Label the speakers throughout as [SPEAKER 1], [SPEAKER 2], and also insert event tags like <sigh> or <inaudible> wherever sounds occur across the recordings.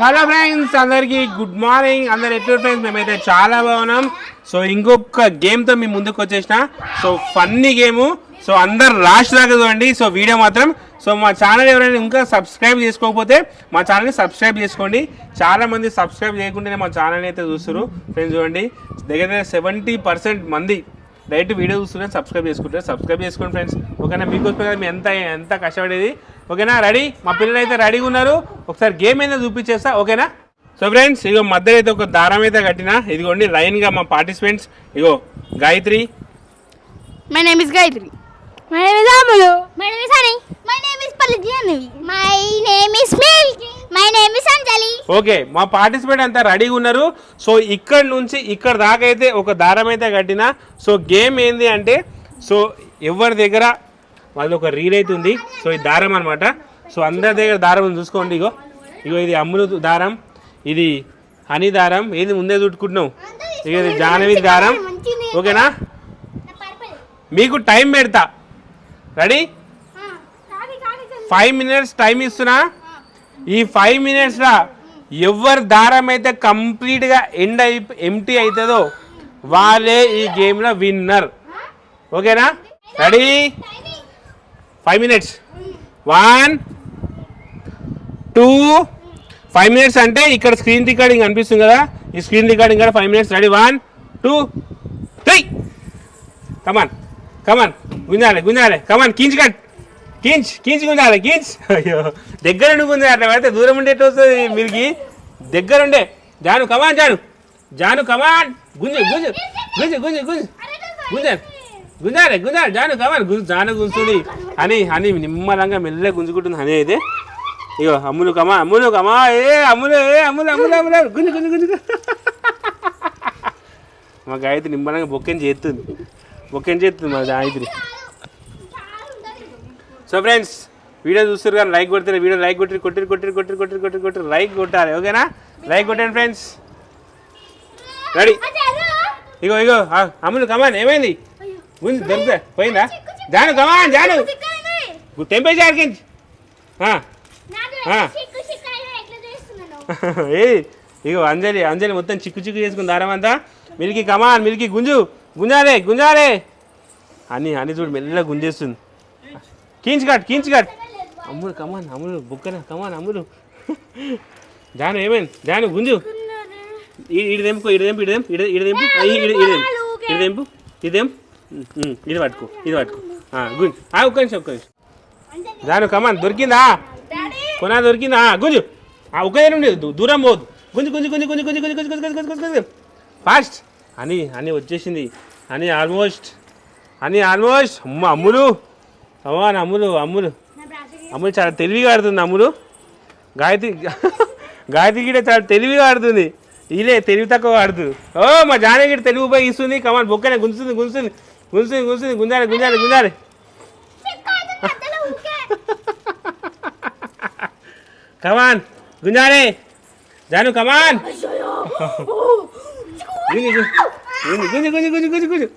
[SPEAKER 1] Hello friends అందరికి good morning. అందరు ఎట్లా ఫ్రెండ్స్? మేమైతే చాలా బాగున్నాం. సో ఇంకొక గేమ్తో మీ ముందుకు వచ్చేసిన. సో ఫన్నీ గేమ్ సో అందరు లాస్ట్ దాకా చూడండి. సో వీడియో మాత్రం. సో మా ఛానల్ ఎవరైనా ఇంకా సబ్స్క్రైబ్ చేసుకోకపోతే మా ఛానల్ని సబ్స్క్రైబ్ చేసుకోండి. చాలా మంది సబ్స్క్రైబ్ చేయకుండానే మా ఛానల్ని అయితే చూస్తారు ఫ్రెండ్స్ చూడండి. దగ్గర దగ్గర సెవెంటీ పర్సెంట్ మంది డైరెక్ట్ వీడియో చూస్తున్నారు. సబ్స్క్రైబ్ చేసుకుంటారు. సబ్స్క్రైబ్ చేసుకోండి ఫ్రెండ్స్ ఓకేనా మీకోసం కదా మీ ఎంత ఎంత కష్టపడేది? ఓకేనా రెడీ మా పిల్లలు అయితే రెడీగా ఉన్నారు ఒకసారి గేమ్ అయితే చూపించేస్తా ఓకేనా సో ఫ్రెండ్స్ ఇగో మధ్యలో అయితే ఒక దారం అయితే కట్టిన ఇదిగోండి లైన్గా మా participants ego Gayatri
[SPEAKER 2] My name is Gayatri. My name is Amulu. My name is Honey. My name is Palagyanevi. My name is Milky. My name is Anjali.
[SPEAKER 1] Okay మా పార్టిసిపేట్ అంతా రెడీగా ఉన్నారు సో ఇక్కడ నుంచి ఇక్కడ దాకా అయితే ఒక దారం అయితే కట్టిన సో గేమ్ ఏంది అంటే సో ఎవరి దగ్గర వాళ్ళ ఒక రీల్ అయితే ఉంది. సో ఈ దారం అనమాట సో అందరి దగ్గర దారం చూసుకోండి ఇగో. ఇగో ఇది అమ్ములు దారం. ఇది హనీ దారం. ఏది ముందే చుట్టుకుంటున్నావు? ఇక ఇది జానవి దారం. ఓకేనా? మీకు టైం పెడతా. రెడీ? ఫైవ్ మినిట్స్ టైం ఇస్తున్నా. ఈ ఫైవ్ మినిట్స్లో ఎవరి దారం అయితే కంప్లీట్గా ఎండ్ అయి ఎంటీ అవుతుందో వాళ్ళే ఈ గేమ్లో విన్నర్ ఓకేనా? Ready? Five minutes one two five minutes అంటే ఇక్కడ స్క్రీన్ రికార్డింగ్ అనిపిస్తుంది కదా? ఈ స్క్రీన్ రికార్డింగ్ కూడా five minutes ready one two three come on come on గుంజాలి గుంజాలి. కమాన్ కించ్ కట్. కించ్ కించ్ గుంజాలి కించ్. అయ్యో దగ్గర ఉండి గుంజాలి అట్లా దూరం ఉండే వస్తుంది మీరికి దగ్గర ఉండే. Janu come on Janu. Janu come on గుంజు గుంజు. గుంజు గుంజు గుంజు. గుంజాలి గుంజాలి గుంజాలి జాను కమాన్ గుంజు జాను గుంజుతుంది అని అని నిమ్మలంగా మెల్లగా గుంజుకుంటుంది అని అయితే. ఇగో అమ్ములు కమా అమ్ములు కమా ఏ అమ్ములు ఏ అమ్ములు అమ్ములు అమ్ములు గుంజు గుంజు గుంజు. మా గాయత్రి నిమ్మలంగా బొక్కెని చేస్తుంది. బొక్కెని చేస్తుంది మా గాయత్రి. సో ఫ్రెండ్స్ వీడియో చూస్తారు కానీ లైక్ కొడితే వీడియో లైక్ కొట్టి కొట్టి కొట్టి కొట్టి కొట్టి కొట్టి కొట్టి లైక్ కొట్టాలి ఓకేనా? లైక్ కొట్టండి ఫ్రెండ్స్ రెడీ ఇగో ఇగో అమ్ములు కమాన్ ఏమైంది? ఉంది దొరుకుతా పోయిందా? జాను గమాన్ జాను. తెంపేసారికి <laughs> ఏ ఇగో అంజలి అంజలి మొత్తం చిక్కు చిక్కు చేసుకుని దారం మిల్కి కమాన్ మిల్కి గుంజు. గుంజాలే గుంజారే అని అని చూడు మెల్లగా గుంజేస్తుంది. కీంచిగాట్ కీంచిగాట్ అమ్ములు కమాన్ అమ్ములు బుక్కన కమాన్ అమ్ములు. <laughs> జాను ఏమైంది? జాను గుంజు. ఇడదెంపు ఇడదెంపు ఇడదెంపు ఇడదెంపు ఇడదెంపు ఇడదెంపు ఇడదెంపు ఇదేం ఇది పట్టుకో ఇది పట్టుకో. గుంజు. ఆ, ఒక్క నిమిషం ఒక్క నిమిషం. దాని కమాన్ దొరికిందా? కొనా దొరికిందా? గుంజు. ఆ ఒక్క ఉండేది దూ- దూరం పోదు. గుంజు గుంజు గుంజు గుంజు గుంజు గుంజు గుంజు గుంజు గుంజు గుంజు. గుంజు ఫాస్ట్ అని అని వచ్చేసింది. అని ఆల్మోస్ట్ అని ఆల్మోస్ట్ అమ్మ అమ్ములు. అమ్మా అమ్ములు అమ్ములు. అమ్ములు చాలా తెలివిగా ఆడుతుంది అమ్ములు. గాయత్రి <laughs> గాయత్రి గిడ చాలా తెలివిగా ఆడుతుంది. ఇలే తెలివి తక్కువ ఆడుతుంది. ఓ మా జానకి తెలివి ఉపయోగిస్తుంది కమాన్ బొక్కనే గుంజుతుంది గుంజుతుంది. గుంజుతుంది గుంజుతుంది గుంజాలి గుంజాలి గుంజాలి. <laughs> కమాన్ గుంజాలి. జాను కమాన్ గుంజు గుంజు గుంజు గుంజు గుంజు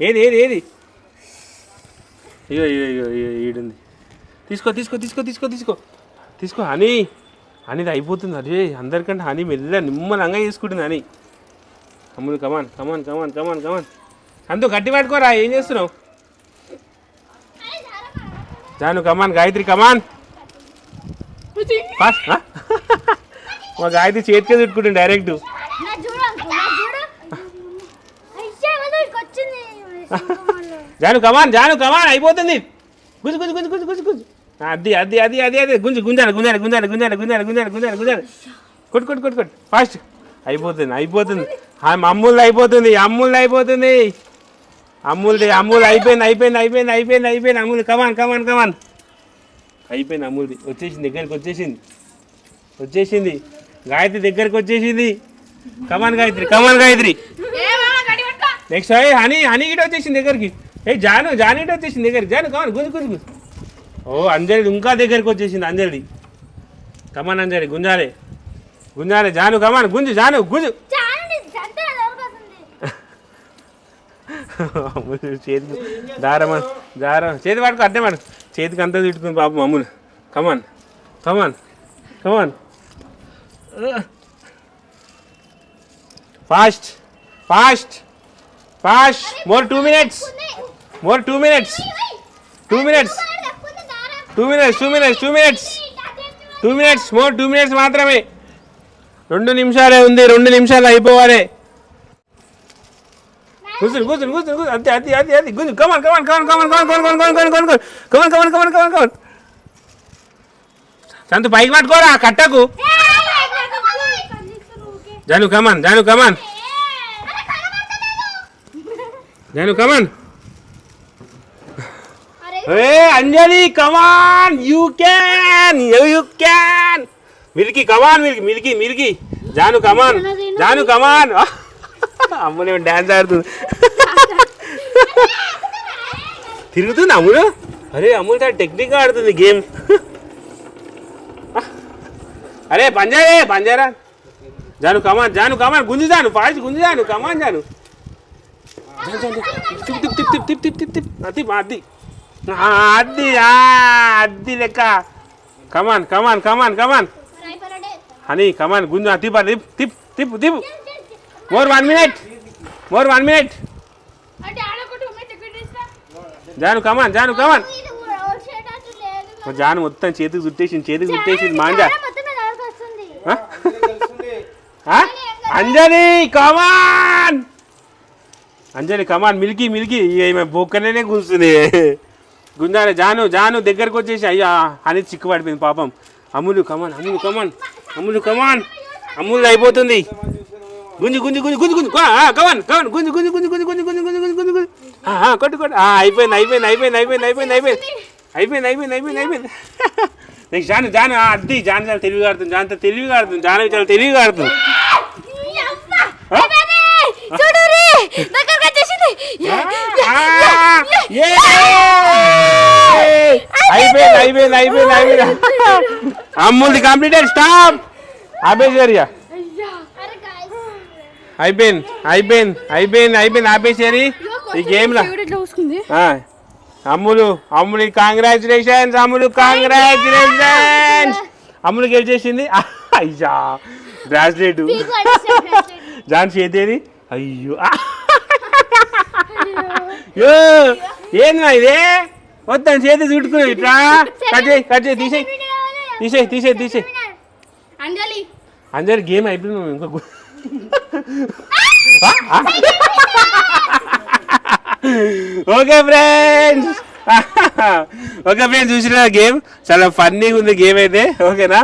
[SPEAKER 1] ఏది ఏది ఏది? ఇగో ఇగో ఇగో ఈడుంది. తీసుకో తీసుకో తీసుకో తీసుకో తీసుకో. తీసుకో హనీ. హనీది అయిపోతుంది అరే అందరికంటే హనీ మెల్ల నిమ్మలంగా చేసుకుంటుంది Honey. Ammulu come on come on come on come on come on అందు గట్టి పట్టుకోరా ఏం చేస్తున్నావు? జాను కమాన్ గాయత్రి కమాన్ <laughs> మా గాయత్రి చేతికే చుట్టుకుంటుంది direct Janu come on Janu come on అయిపోతుంది. గుజు గుజు గుజు గుజు గుజు గుజు. అది అది అది అది అది. గుంజు గుంజాను గుంజాను గుంజాను గుంజాను గుంజాను గుంజాను గుంజాను గుంజాను కొట్టు కొట్టు కొట్టు కొట్టు. ఫాస్ట్ అయిపోతుంది అయిపోతుంది. అమ్ముల్ది అయిపోతుంది అమ్ముల్ది అయిపోతుంది. అమ్ముల్ది అమ్ముల్ అయిపోయింది అయిపోయింది అయిపోయింది అయిపోయింది అయిపోయింది. అమ్ముల్ కమాన్ కమాన్ కమాన్ అయిపోయింది అమ్ముల్ది వచ్చేసింది దగ్గరికి వచ్చేసింది. వచ్చేసింది. గాయత్రి దగ్గరికి వచ్చేసింది. Come on Gayatri come on Gayatri. Next అయ్యి హనీ హనీ గిట వచ్చేసింది దగ్గరికి. ఏ జాను జాను గిట వచ్చేసింది దగ్గరికి. జాను కమాన్ గుంజు గుంజు గుంజు. ఓ అంజలి ఇంకా దగ్గరికి వచ్చేసింది అంజలి కమాన్ అంజలి గుంజాలి. గుంజాలి జాను కమాన్ గుంజు జాను గుంజు అమ్ములు చేతికి దారం దారం. చేతి పట్టుకో అట్టే మేడం చేతికి అంతా తిట్టుకుంది పాపం Ammulu. Come on come on come on fast fast fast more two minutes more two minutes two minutes two minutes two minutes two minutes two minutes more two minutes మాత్రమే. రెండు నిమిషాలే ఉంది రెండు నిమిషాలు అయిపోవాలి. కూర్చుని కూర్చుని కూర్చుని కూర్చుని అంతే అది అది అది గుంజు come on come on come on come on come on come on come on come on come on come on come on come on come on come on Santhu పైకి పట్టుకోరా కట్టకు Janu come on Janu come on Janu come on A Anjali come on you can you can మిల్కి come on మిల్కి మిల్కి మిల్కి Janu come on Janu come on అమ్మనే dance ఆడుతుంది. తిరుగుతుంది అమ్ముడు అరే అమ్ముడు చాలా టెక్నిక్గా ఆడుతుంది గేమ్ అరే పంజారే పంజారా Janu come on Janu come on గుంజు జాను ఫాస్ట్ గుంజు జాను కమాన్ జాను జాను, జాను, జాను. తిప్ తిప్ తిప్ తిప్ తిప్ తిప్ తిప్ అది అది. అది లెక్క. Come on come on come on come on honey come on గుంజు తిప్ తిప్ తిప్ తిప్ తిప్ more one minute more one minute Janu come on Janu come on Janu మొత్తం చేతికి చుట్టేసింది చేతికి చుట్టేసింది manja? Anjali come on Anjali come on మిల్కి మిల్కి. ఈమె బొక్కనే కూర్చుంది. గుంజాలి జాను జాను దగ్గరకు వచ్చేసి అయ్యా అని చిక్కు పడిపోయింది పాపం Ammulu come on Ammulu come on Ammulu come on Ammulu అయిపోతుంది. గుంజు గుంజు గుంజు గుంజు గుంజు కమాన్ కమాన్ గుంజు గుంజు గుంజు గుంజు గుంజు గుంజు గుంజు గుంజు గుంజు కొట్టు కొట్టు ఆ, అయిపోయింది అయిపోయింది అయిపోయింది అయిపోయింది అయిపోయింది అయిపోయింది అయిపోయింది అయిపోయింది అయిపోయింది అయిపోయింది నెక్స్ట్ జాను జాను అద్ది జాను చాలా తెలివిగా ఆడుతుంది జాను తెలివిగా ఆడుతుంది జాను చాలా తెలివిగా ఆడుతుంది ఏ! అయిపోయింది అయిపోయింది అయిపోయింది అయిపోయింది అమ్ముల్ది కంప్లీటెడ్ స్టాప్ అయిపోయింది అయిపోయింది అయిపోయింది అయిపోయింది ఆపేసేరి. ఈ గేమ్లో. అమ్ములు అమ్ములు కాంగ్రాచులేషన్స్ అమ్ములు కాంగ్రాచులేషన్స్ అమ్ములు గెలిచేసింది. అయ్యా బ్రాస్లెట్. జాన్ చేతేది అయ్యో. ఏంది ఇదే? మొత్తం చేతి చుట్టుకుని ఇట్లా? కట్ చేయి కట్ చేయి తీసేయి. తీసేయి తీసేయి తీసేయి.
[SPEAKER 2] అంజలి.
[SPEAKER 1] అందరి గేమ్ అయిపోయింది. ఇంకో <laughs> ఓకే ఫ్రెండ్స్. <laughs> ఓకే ఫ్రెండ్స్ చూసిన గేమ్? చాలా ఫన్నీగా ఉంది గేమ్ అయితే. ఓకేనా?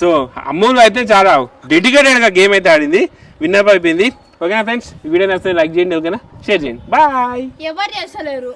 [SPEAKER 1] సో అమ్మూలు అయితే చాలా డెడికేటెడ్గా గేమ్ అయితే ఆడింది. విన్నప్ అయిపోయింది. ఓకేనా ఫ్రెండ్స్? వీడియో నచ్చితే లైక్ చేయండి ఓకేనా? షేర్ చేయండి. బాయ్
[SPEAKER 2] ఎవరు చేస్తలేరు?